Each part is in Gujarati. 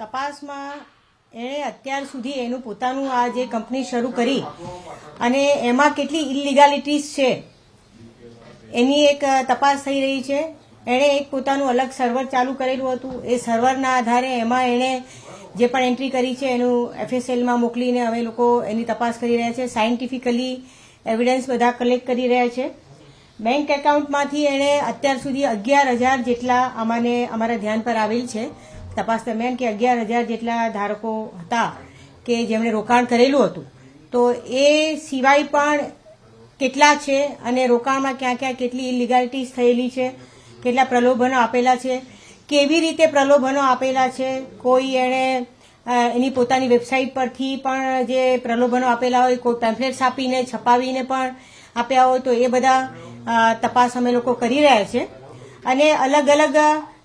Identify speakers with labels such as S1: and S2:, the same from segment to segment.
S1: તપાસમાં એણે અત્યાર સુધી એનું પોતાનું આ જે કંપની શરૂ કરી અને એમાં કેટલી ઇલિગાલિટીઝ છે, એની એક તપાસ થઈ રહી છે. એણે એક પોતાનું અલગ સર્વર ચાલુ કરેલું હતું. એ સર્વરના આધારે એમાં એણે જે પણ એન્ટ્રી કરી છે એનું એફએસએલમાં મોકલીને હવે લોકો એની તપાસ કરી રહ્યા છે. સાયન્ટિફિકલી એવિડન્સ બધા કલેક્ટ કરી રહ્યા છે. બેંક એકાઉન્ટમાંથી એણે અત્યાર સુધી અગિયાર હજાર જેટલા અમાને અમારા ધ્યાન પર આવેલ છે. તપાસ દરમિયાન કે અગિયાર હજાર જેટલા ધારકો હતા કે જેમણે રોકાણ કરેલું હતું. તો એ સિવાય પણ કેટલા છે અને રોકાણમાં ક્યાં ક્યાં કેટલી ઇલિગાલિટીઝ થયેલી છે, કેટલા પ્રલોભનો આપેલા છે, કેવી રીતે પ્રલોભનો આપેલા છે, કોઈ એણે એની પોતાની વેબસાઇટ પરથી પણ જે પ્રલોભનો આપેલા હોય, કોઈ પેમ્ફલેટ્સ આપીને, છપાવીને પણ આપ્યા હોય તો એ બધા તપાસ અમે લોકો કરી રહ્યા છે. અને અલગ અલગ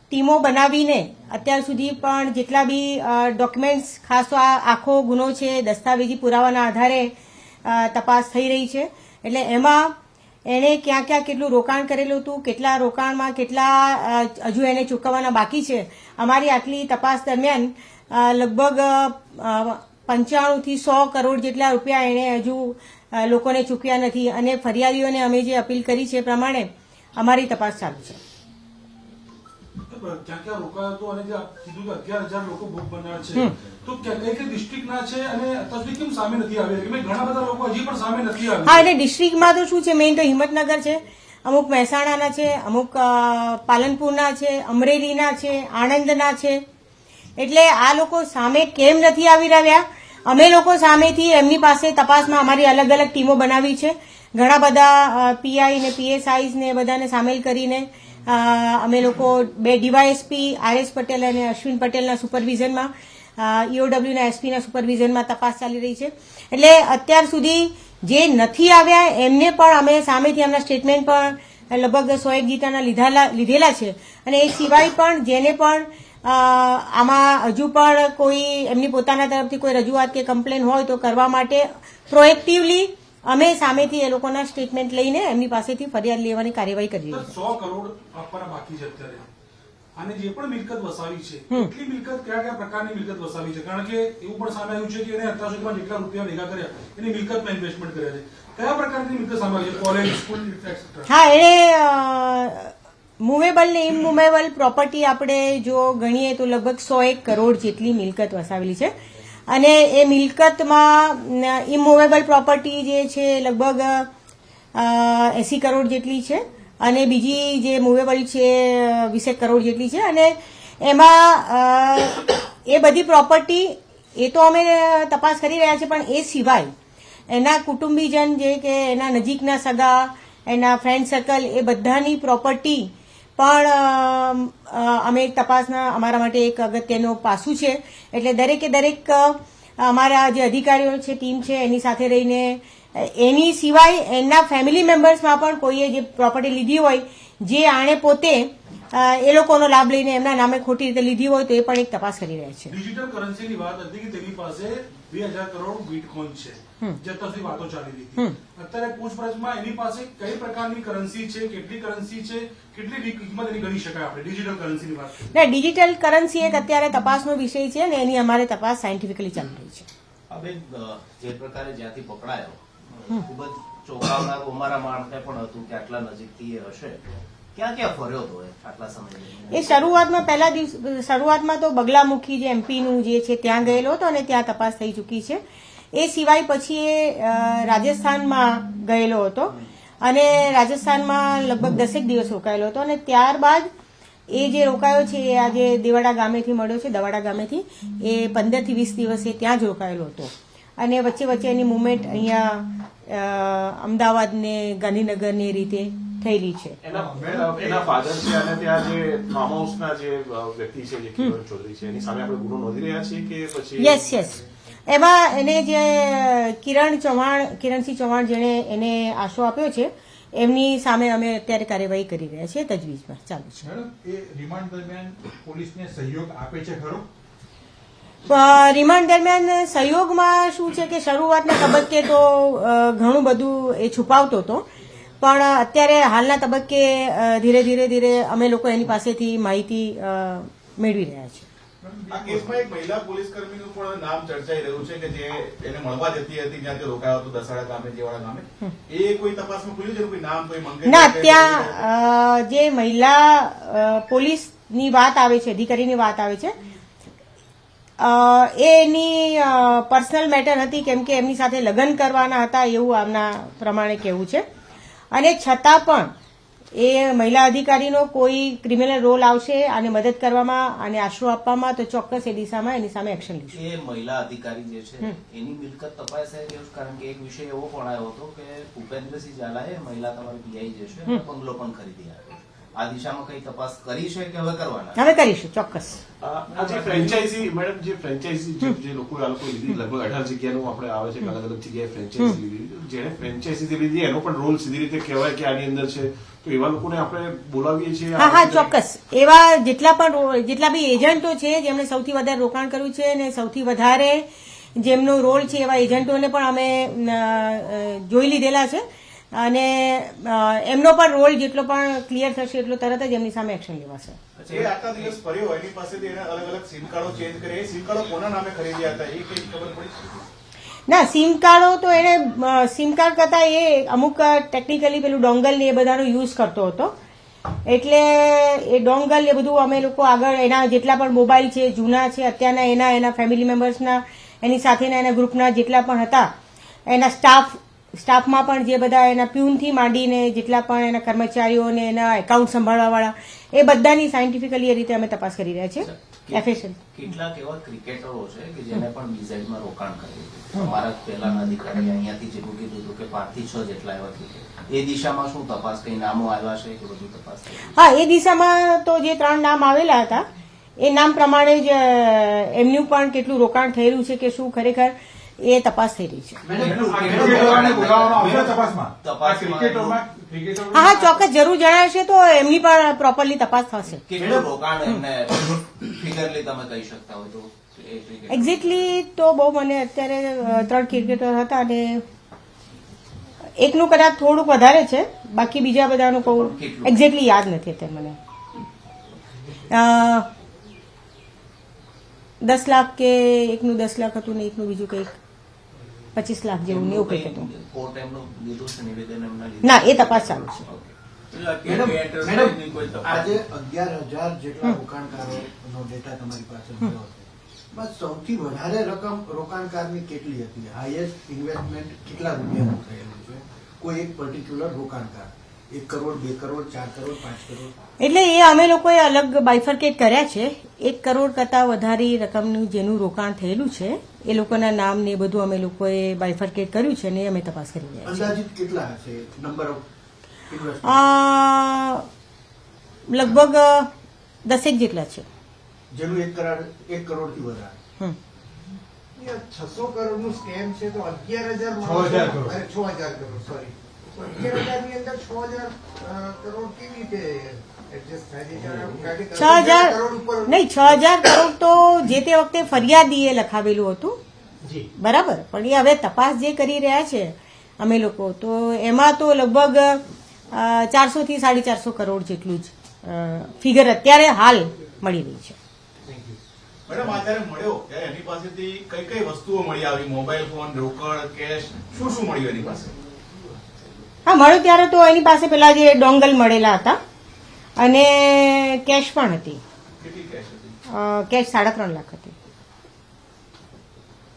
S1: ટીમો બનાવીને અત્યાર સુધી પણ જેટલા બી ડોક્યુમેન્ટ્સ ખાસ આ આખો ગુનો છે, દસ્તાવેજી પુરાવાના આધારે તપાસ થઈ રહી છે. એટલે એમાં એણે ક્યાં ક્યાં કેટલું રોકાણ કરેલું હતું, કેટલા રોકાણમાં કેટલા હજુ એને ચૂકવવાના બાકી છે, અમારી આટલી તપાસ દરમિયાન લગભગ પંચાણુંથી સો કરોડ જેટલા રૂપિયા એણે હજુ લોકોને ચૂક્યા નથી. અને ફરિયાદીઓને અમે જે અપીલ કરી છે એ પ્રમાણે અમારી તપાસ ચાલુ છે.
S2: ક્યાં ક્યાં રોકાયો હતો અને જે કીધું કે અગિયાર હજાર લોકો ભોગ બનનાર છે. તો કઈ કઈ ડિસ્ટ્રિક્ટના છે અને અત્યાર કેમ સામે નથી આવી? કેમ ઘણા બધા લોકો હજી પણ સામે નથી
S1: હા એટલે ડિસ્ટ્રિક્ટમાં તો શું છે? મેઇન તો હિંમતનગર છે અમુક મહેસાણાના છે અમુક પાલનપુરના છે અમરેલીના છે આણંદના છે. એટલે આ લોકો સામે કેમ નથી આવી રહ્યા? અમે લોકો સામેથી એમની પાસે તપાસમાં અમારી અલગ અલગ ટીમો બનાવી છે. ઘણા બધા પીઆઈ ને પીએસઆઈ ને બધાને સામેલ કરીને અમે લોકો બે ડીવાયએસપી આરએસ પટેલ અને અશ્વિન પટેલના સુપરવિઝનમાં ઈઓડબ્લ્યુના એસપીના સુપરવિઝનમાં તપાસ ચાલી રહી છે. એટલે અત્યાર સુધી જે નથી આવ્યા, એમને પણ અમે સામેથી એમના સ્ટેટમેન્ટ પણ લગભગ સો એક ગીતાના લીધેલા લીધેલા છે. અને એ સિવાય પણ જેને પણ આમાં હજુ પણ કોઈ એમની પોતાના તરફથી કોઈ રજૂઆત કે કમ્પ્લેન હોય તો કરવા માટે પ્રોએક્ટિવલી અમે સામેથી એ લોકોના સ્ટેટમેન્ટ લઈને એમની પાસેથી ફરિયાદ લેવાની કાર્યવાહી કરી છે.
S2: સો કરોડ આપવાના બાકી છે અત્યારે. અને જે પણ મિલકત વસાવી છે એટલી મિલકત કયા કયા પ્રકારની મિલકત વસાવી છે? કારણ કે એવું પણ સામે આવ્યું છે કે એને અત્યાર સુધીમાં જેટલા રૂપિયા ભેગા કર્યા એની મિલકતમાં ઇન્વેસ્ટમેન્ટ કર્યા છે. કયા પ્રકારની મિલકત સામે આવી છે કોલેજ સ્કૂલ
S1: હા એણે મુવેબલ ને ઇમુવેબલ પ્રોપર્ટી આપણે જો ગણીએ તો લગભગ સો એક કરોડ જેટલી મિલકત વસાવેલી છે. અને એ મિલકતમાં ઇમુવેબલ પ્રોપર્ટી જે છે, લગભગ એસી કરોડ જેટલી છે. અને બીજી જે મુવેબલ છે, વીસેક કરોડ જેટલી છે. અને એમાં એ બધી પ્રોપર્ટી એ તો અમે તપાસ કરી રહ્યા છીએ, પણ એ સિવાય એના કુટુંબીજન જે કે એના નજીકના સગા, એના ફ્રેન્ડ સર્કલ એ બધાની પ્રોપર્ટી પણ અમ, તપાસના અમારા માટે એક અગત્યનું પાસું છે. એટલે દરેકે દરેક અમારા જે અધિકારીઓ છે ટીમ છે એની સાથે રહીને એની સિવાય એના ફેમિલી મેમ્બર્સમાં પણ કોઈએ જે પ્રોપર્ટી લીધી હોય જે આણે પોતે એ લોકોનો લાભ લઈને એમના નામે ખોટી રીતે લીધી હોય તો એ પણ એક તપાસ કરી રહ્યા છે.
S2: ડિજિટલ કરન્સીની વાત હતી કે તેની પાસે બે હજાર કરોડ બીટકોઇન છે. જે વાતો ચાલી રહી હતી. અત્યારે પૂછપરછમાં એની પાસે કઈ પ્રકારની કરન્સી છે કેટલી કરન્સી છે કેટલી કિંમત એની ગણી શકાય આપણે ડિજિટલ કરન્સીની વાત
S1: ના ડિજિટલ કરન્સી એક અત્યારે તપાસનો વિષય છે અને એની અમારે તપાસ સાયન્ટિફિકલી ચાલી રહી છે.
S3: આ જે પ્રકારે જ્યાંથી પકડાયો ખૂબ જ ચોંકાવનારું અમારા માણસે પણ હતું કે આટલા નજીકથી એ હશે. એ
S1: શરૂઆતમાં પહેલા દિવસ, શરૂઆતમાં તો બગલામુખી જે એમપીનું જે છે ત્યાં ગયેલો હતો અને ત્યાં તપાસ થઈ ચૂકી છે. એ સિવાય પછી એ રાજસ્થાનમાં ગયેલો હતો અને રાજસ્થાનમાં લગભગ દસેક દિવસ રોકાયેલો હતો અને ત્યારબાદ એ જે રોકાયો છે, એ આજે દેવાડા ગામેથી મળ્યો છે, દવાડા ગામેથી, એ પંદરથી વીસ દિવસે ત્યાં જ રોકાયેલો હતો. અને વચ્ચે વચ્ચે એની મુવમેન્ટ અહીંયા અમદાવાદને અમદાવાદ ને ગાંધીનગર રીતે થયેલી છે.
S4: એના ફાધર છે અને ત્યાં જે ફાર્મ હાઉસના જે વ્યક્તિ છે જે કિરણ ચૌધરી છે એની સામે આપણે ગુનો નોંધી રહ્યા છીએ કે પછી
S1: યસ યસ એમાં એને જે કિરણ ચૌહાણ કિરણસિંહ ચૌહાણ જેણે એને આશો આપ્યો છે એમની સામે અમે અત્યારે કાર્યવાહી કરી રહ્યા છીએ તજવીજમાં. ચાલુ છે.
S5: મેડમ રિમાન્ડ દરમિયાન પોલીસને સહયોગ આપે છે ખરો?
S1: રિમાન્ડ દરમિયાન સહયોગમાં શું છે કે શરૂઆતના તબક્કે તો ઘણું બધું એ છુપાવતો હતો પણ અત્યારે હાલના તબક્કે ધીરે ધીરે ધીરે અમે લોકો એની પાસેથી માહિતી મેળવી રહ્યા છીએ.
S6: આ કેસમાં એક મહિલા પોલીસ પણ નામ ચર્ચાઈ રહ્યું છે કે જે એને મળવા જતી હતી જ્યાં તે રોકાયો હતો દસાડા ગામે જેવાડા ગામે. એ કોઈ તપાસમાં ખુલ્યું છે કોઈ નામ કોઈ મંગે
S1: ના ત્યાં જે મહિલા પોલીસની વાત આવે છે અધિકારીની વાત આવે છે એ એની પર્સનલ મેટર હતી કેમ કે એમની સાથે લગ્ન કરવાના હતા એવું આમના પ્રમાણે કહેવું છે. અને છતાં પણ એ મહિલા અધિકારીનો કોઈ ક્રિમિનલ રોલ આવશે અને મદદ કરવામાં અને આશરો આપવામાં તો ચોક્કસ એ દિશામાં એની સામે એક્શન લીધું
S3: એ મહિલા અધિકારી જે છે એની મિલકત તપાસાઈ રહ્યો કારણ કે એક વિષય એવો પણ આવ્યો હતો કે ભૂપેન્દ્રસિંહ ઝાલાએ મહિલા તમારી પીઆઈ જે છે બંગલો પણ ખરીદી આપ્યો. છે આ દિશામાં કઈ તપાસ કરી છે કે હવે કરવાના?
S1: હવે કરીશું ચોક્કસ.
S4: આ જે ફ્રેન્ચાઇઝી મેડમ જે ફ્રેન્ચાઇઝી જે- લોકો આ લોકો લીધી લગભગ અઢાર જગ્યાનું આપણે આવે છે અલગ અલગ જગ્યાએ ફ્રેન્ચાઇઝી લીધી જેને ફ્રેન્ચાઇઝી લીધી એનો પણ રોલ સીધી રીતે કહેવાય કે આની અંદર છે. તો એવા લોકોને આપણે બોલાવીએ છીએ
S1: હા હા ચોક્કસ. એવા જેટલા પણ જેટલા બી એજન્ટો છે જેમણે સૌથી વધારે રોકાણ કર્યું છે અને સૌથી વધારે જેમનો રોલ છે એવા એજન્ટોને પણ અમે જોઈ લીધેલા છે. અને એમનો પણ રોલ જેટલો પણ ક્લિયર થશે એટલો તરત જ એમની સામે એક્શન લેવાશે. ના સિમ કાર્ડો તો એને સિમ કાર્ડ કરતા એ અમુક ટેકનિકલી પેલું ડોંગલ ને એ બધાનો યુઝ કરતો હતો. એટલે એ ડોંગલ એ બધું અમે લોકો આગળ એના જેટલા પણ મોબાઈલ છે જૂના છે અત્યારના એના એના ફેમિલી મેમ્બર્સના એની સાથેના એના ગ્રુપના જેટલા પણ હતા એના સ્ટાફ સ્ટાફમાં પણ જે બધા એના પ્યુનથી માંડીને જેટલા પણ એના કર્મચારીઓને એના એકાઉન્ટ સંભાળવાવાળા એ બધાની સાયન્ટિફિકલી એ રીતે અમે તપાસ કરી રહ્યા છીએ. એફએસએલ
S3: કેટલાક એવા ક્રિકેટરો છે કે જેને પણ બીઝેડમાં રોકાણ કર્યું અમારા પહેલાના અધિકારી અહીંયાથી જેવું કીધું હતું કે પાંચથી છ જેટલા એવા ક્રિકેટ એ દિશામાં શું તપાસ કઈ નામો આવ્યા છે કે બધું તપાસ
S1: હા એ દિશામાં તો જે ત્રણ નામ આવેલા હતા એ નામ પ્રમાણે જ એમનું પણ કેટલું રોકાણ થયેલું છે કે શું ખરેખર એ તપાસ થઈ રહી છે. હા હા ચોક્કસ જરૂર જણાવશે તો એમની પણ પ્રોપરલી તપાસ થશે.
S3: કેટલું રોકાણ એમને ફિગરલી તમે કહી શકતા હોય તો
S1: એક્ઝેક્ટલી તો બહુ મને અત્યારે ત્રણ ક્રિકેટર હતા અને એકનું કદાચ થોડુંક વધારે છે બાકી બીજા બધાનું કહું એક્ઝેક્ટલી યાદ નથી અત્યારે મને. દસ લાખ કે એકનું દસ લાખ હતું ને એકનું બીજું કંઈક. પચીસ લાખ જેવું નેવું કંઈક હતું
S3: કોર્ટ એમનું લીધું છે નિવેદન એમના લીધું
S1: ના એ તપાસ ચાલુ છે
S7: મેડમ મેડમ આજે અગિયાર હજાર જેટલા રોકાણકારોનો ડેટા તમારી પાસે મળ્યો છે. બસ સૌથી વધારે રકમ રોકાણકારની કેટલી હતી? હાઈએસ્ટ ઇન્વેસ્ટમેન્ટ કેટલા રૂપિયાનું થયેલું છે? કોઈ એક પર્ટિક્યુલર રોકાણકાર. એક કરોડ બે કરોડ ચાર કરોડ પાંચ કરોડ.
S1: એટલે એ અમે લોકોએ અલગ બાયફર્કેટ કર્યા છે. એક કરોડ કરતાં વધારે રકમનું જેનું રોકાણ થયેલું છે એ લોકોના નામ ને એ બધું અમે લોકોએ બાયફર્કેટ કર્યું છે ને અમે તપાસ કરી રહ્યા છીએ.
S7: અંદાજિત કેટલા હશે? નંબર ઓફ
S1: લગભગ દસેક જેટલા છે.
S7: જેનું એક કરોડ એક કરોડથી વધારે.
S8: છસો કરોડનું સ્કેમ છે તો અગિયાર હજાર
S5: છ હજાર કરોડ.
S8: સોરી છ હજાર
S1: નહીં છ હજાર કરોડ તો જે તે વખતે ફરિયાદીએ લખાવેલું હતું. બરાબર? પણ એ હવે તપાસ જે કરી રહ્યા છે અમે લોકો તો એમાં તો લગભગ ચારસો થી સાડી ચારસો કરોડ જેટલું જ ફિગર અત્યારે હાલ મળી રહી છે.
S6: મેડમ આ જયારે મળ્યો ત્યારે એની પાસેથી કઈ કઈ વસ્તુઓ મળી આવી? મોબાઈલ ફોન રોકડ કેશ શું શું મળ્યું એની પાસે?
S1: હા મળ્યું ત્યારે તો એની પાસે પેલા જે ડોંગલ મળેલા હતા અને કેશ પણ હતી.
S6: કેશ
S1: સાડા ત્રણ લાખ હતી.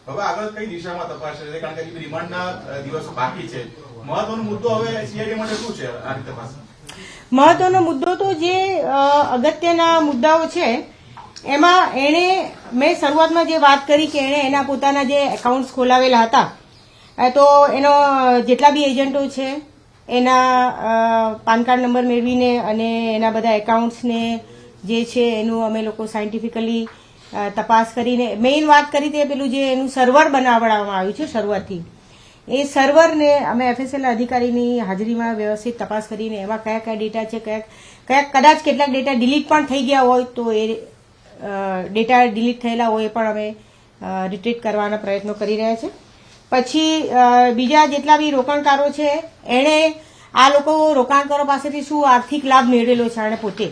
S6: હવે આગળ કઈ દિશામાં તપાસ છે? કારણ કે રિમાન્ડના દિવસો બાકી છે. મહત્વનો મુદ્દો હવે સીઆઈડી માટે શું છે આ તપાસ?
S1: મહત્વનો મુદ્દો તો જે અગત્યના મુદ્દાઓ છે એમાં એણે મેં શરૂઆતમાં જે વાત કરી કે એણે એના પોતાના જે એકાઉન્ટ્સ ખોલાવેલા હતા તો એનો જેટલા બી એજન્ટો છે એના પાન કાર્ડ નંબર મેળવીને અને એના બધા એકાઉન્ટ્સને જે છે એનું અમે લોકો સાયન્ટિફિકલી તપાસ કરીને મેઇન વાત કરી તે પેલું જે એનું સર્વર બનાવડાવવામાં આવ્યું છે શરૂઆતથી એ સર્વરને અમે એફએસએલ અધિકારીની હાજરીમાં વ્યવસ્થિત તપાસ કરીને એમાં કયા કયા ડેટા છે, કયા કયા, કદાચ કેટલાક ડેટા ડિલીટ પણ થઈ ગયા હોય તો એ ડેટા ડિલીટ થયેલા હોય પણ અમે રિટ્રીટ કરવાના પ્રયત્નો કરી રહ્યા છે. પછી બીજા જેટલા બી રોકાણકારો છે, એણે આ લોકો રોકાણકારો પાસેથી શું આર્થિક લાભ મેળવેલો છે એણે પોતે?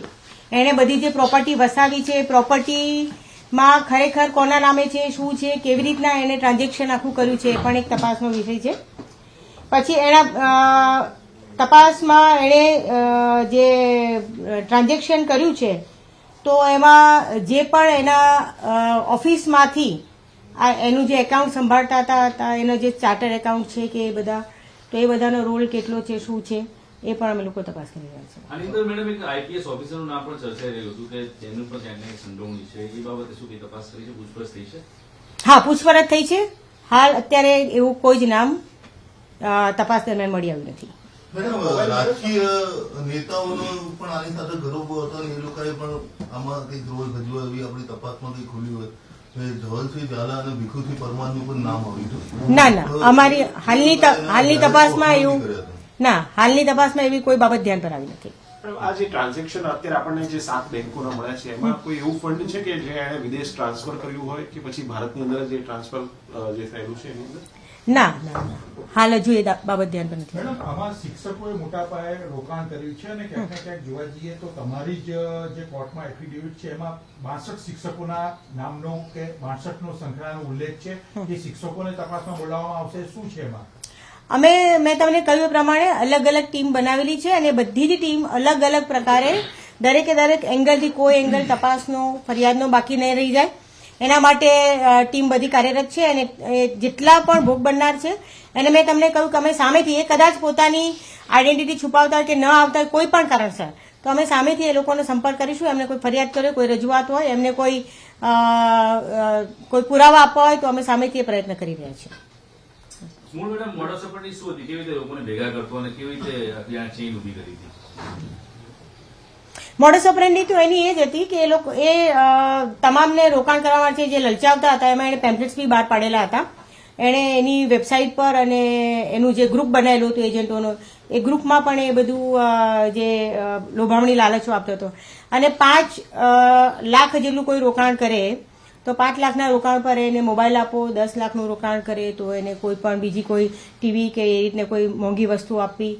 S1: એણે બધી જે પ્રોપર્ટી વસાવી છે પ્રોપર્ટીમાં ખરેખર કોના નામે છે, શું છે, કેવી રીતના એણે ટ્રાન્ઝેક્શન આખું કર્યું છે, એ પણ એક તપાસનો વિષય છે. પછી એના તપાસમાં એણે જે ટ્રાન્ઝેક્શન કર્યું છે, તો એમાં જે પણ એના ઓફિસમાંથી આ એનું જે એકાઉન્ટ સંભાળતા હતા હતા એનો જે ચાર્ટર એકાઉન્ટ છે કે એ બધા તો એ બધાનો રોલ કેટલો છે શું છે એ પણ અમે લોકો તપાસ કરી રહ્યા છીએ.
S9: આની અંદર મેડમ એક આઈપીએસ ઓફિસરનું નામ પણ ચર્ચાઈ રહ્યું હતું કે જેનું પણ ક્યાંક સંડોવણી છે. એ બાબતે શું કઈ તપાસ કરી છે? પૂછપરછ થઈ છે?
S1: હા પૂછપરછ થઈ છે. હાલ અત્યારે એવું કોઈ જ નામ તપાસ દરમિયાન મળી આવ્યું નથી.
S10: મેડમ રાજકીય નેતાઓનો પણ આની સાથે ગરોબો હતો એ લોકોએ પણ આમાં કંઈક રોલ ભજવો એવી આપણી તપાસમાં કંઈક ખુલ્યું હોય.
S1: ના ના અમારી હાલની હાલની તપાસમાં એવું ના હાલની તપાસમાં એવી કોઈ બાબત ધ્યાન પર આવી નથી.
S4: આ જે ટ્રાન્ઝેક્શન અત્યારે આપણને જે સાત બેંકોના મળ્યા છે એમાં કોઈ એવું ફંડ છે કે જે વિદેશ ટ્રાન્સફર કર્યું હોય કે પછી ભારતની અંદર જે ટ્રાન્સફર જે થયેલું છે એની અંદર?
S1: ના ના ના. હાલ હજુ એ બાબત ધ્યાન પર નથી.
S5: આમાં શિક્ષકોએ મોટા પાયે રોકાણ કર્યું છે અને ક્યાંક ને ક્યાંક જોવા જઈએ તો તમારી જ જે કોર્ટમાં એફિડેવિટ છે એમાં બાસઠ શિક્ષકોના નામનો કે બાસઠ નો સંખ્યાનો ઉલ્લેખ છે એ શિક્ષકોને તપાસમાં બોલાવવામાં આવશે. શું છે એમાં?
S1: અમે મેં તમને કહ્યું પ્રમાણે અલગ અલગ ટીમ બનાવેલી છે અને બધી જ ટીમ અલગ અલગ પ્રકારે દરેકે દરેક એંગલથી કોઈ એંગલ તપાસનો ફરિયાદનો બાકી નહીં રહી જાય. એના માટે ટીમ બધી કાર્યરત છે અને જેટલા પણ ભોગ બનનાર છે અને મેં તમને કહ્યું કે અમે સામેથી એ કદાચ પોતાની આઈડેન્ટિટી છુપાવતા કે ન આવતા કોઈ પણ કારણસર, તો અમે સામેથી એ લોકોનો સંપર્ક કરીશું, એમને કોઈ ફરિયાદ કરે કોઈ રજૂઆત હોય, એમને કોઈ કોઈ પુરાવા આપવા હોય, તો અમે સામેથી એ પ્રયત્ન કરી રહ્યા છીએ.
S9: મૂળ મેડમ શું હતી? કેવી રીતે લોકોને ભેગા કરતો અને કેવી રીતે આ ચેઇન ઊભી કરી હતી?
S1: મોડસ ઓપરેન્ડી તો એની એ જ હતી કે એ લોકો એ તમામને રોકાણ કરવા માટે જે લલચાવતા હતા, એમાં એણે પેમ્પલેટ્સ બી બહાર પાડેલા હતા. એણે એની વેબસાઇટ પર અને એનું જે ગ્રુપ બનાવેલું હતું એજન્ટોનું એ ગ્રુપમાં પણ એ બધું જે લોભામણી લાલચો આપતો હતો. અને પાંચ લાખ જેટલું કોઈ રોકાણ કરે, તો પાંચ લાખના રોકાણ પર એને મોબાઈલ આપો, દસ લાખનું રોકાણ કરે, તો એને કોઈ પણ બીજી કોઈ ટીવી કે એ રીતને કોઈ મોંઘી વસ્તુ આપવી.